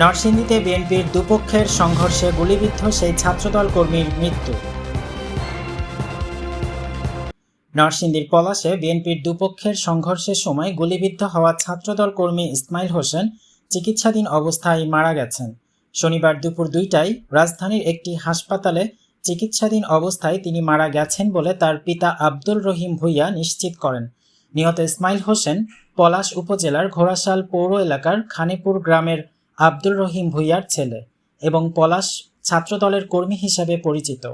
নরসিংদীতে বিএনপির দুপক্ষের সংঘর্ষে গুলিবিদ্ধ সেই ছাত্রদল কর্মীর মৃত্যু। নরসিংদীর পলাশে বিএনপির দুপক্ষের সংঘর্ষের সময় গুলিবিদ্ধ হওয়া ছাত্রদল কর্মী ইসমাইল হোসেন চিকিৎসাধীন অবস্থায় মারা গেছেন। শনিবার দুপুর দুইটায় রাজধানীর একটি হাসপাতালে চিকিৎসাধীন অবস্থায় তিনি মারা গেছেন বলে তার পিতা আব্দুল রহিম ভুইয়া নিশ্চিত করেন। নিহত ইসমাইল হোসেন পলাশ উপজেলার ঘোড়াশাল পৌর এলাকার খানিপুর গ্রামের আব্দুল রহিম ভুইয়ার ছেলে এবং পলাশ ছাত্রদলের কর্মী হিসেবে পরিচিত।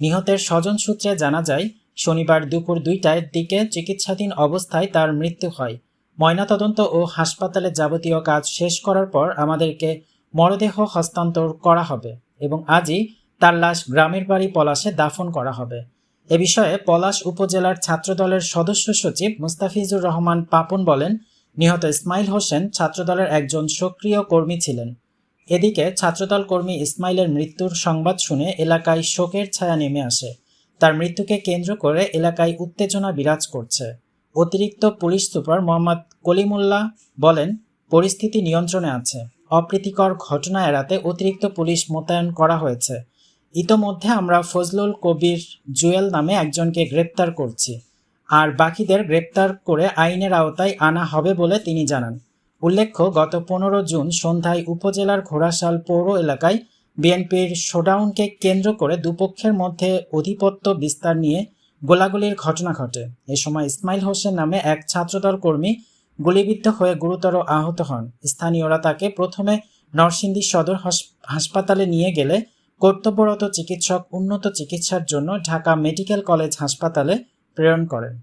নিহতের স্বজন সূত্রে জানা যায়, শনিবার দুপুর দুইটায় দিকে চিকিৎসাধীন অবস্থায় তার মৃত্যু হয়। ময়নাতদন্ত ও হাসপাতালে যাবতীয় কাজ শেষ করার পর আমাদেরকে মরদেহ হস্তান্তর করা হবে এবং আজই তার লাশ গ্রামের বাড়ি পলাশে দাফন করা হবে। এ বিষয়ে পলাশ উপজেলার ছাত্রদলের সদস্য সচিব মুস্তাফিজুর রহমান পাপন বলেন নিহত ইসমাইল হোসেন ছাত্রদলের একজন সক্রিয় কর্মী ছিলেন। এদিকে ছাত্রদল কর্মী ইসমাইলের মৃত্যুর সংবাদ শুনে এলাকায় শোকের ছায়া নেমে আসে। তার মৃত্যুকে কেন্দ্র করে এলাকায় উত্তেজনা বিরাজ করছে। অতিরিক্ত পুলিশ সুপার মোহাম্মদ কলিমুল্লাহ বলেন, পরিস্থিতি নিয়ন্ত্রণে আছে। অপ্রীতিকর ঘটনা এড়াতে অতিরিক্ত পুলিশ মোতায়েন করা হয়েছে। ইতোমধ্যে আমরা ফজলুল কবির জুয়েল নামে একজনকে গ্রেপ্তার করছি। আর বাকিদের গ্রেপ্তার করে আইনের আওতায় আনা হবে বলে তিনি জানান। উল্লেখ্য, গত পনেরো জুন সন্ধ্যায় উপজেলার ঘোড়াশাল পৌর এলাকায় বিএনপির শোডাউনকে কেন্দ্র করে দুপক্ষের মধ্যে অধিপত্য বিস্তার নিয়ে গোলাগুলির ঘটনা ঘটে। এ সময় ইসমাইল হোসেন নামে এক ছাত্রদল কর্মী গুলিবিদ্ধ হয়ে গুরুতর আহত হন। স্থানীয়রা তাকে প্রথমে নরসিংদী সদর হাস- হাসপাতালে নিয়ে গেলে কর্তব্যরত চিকিৎসক উন্নত চিকিৎসার জন্য ঢাকা মেডিকেল কলেজ হাসপাতালে প্রেরণ করেন।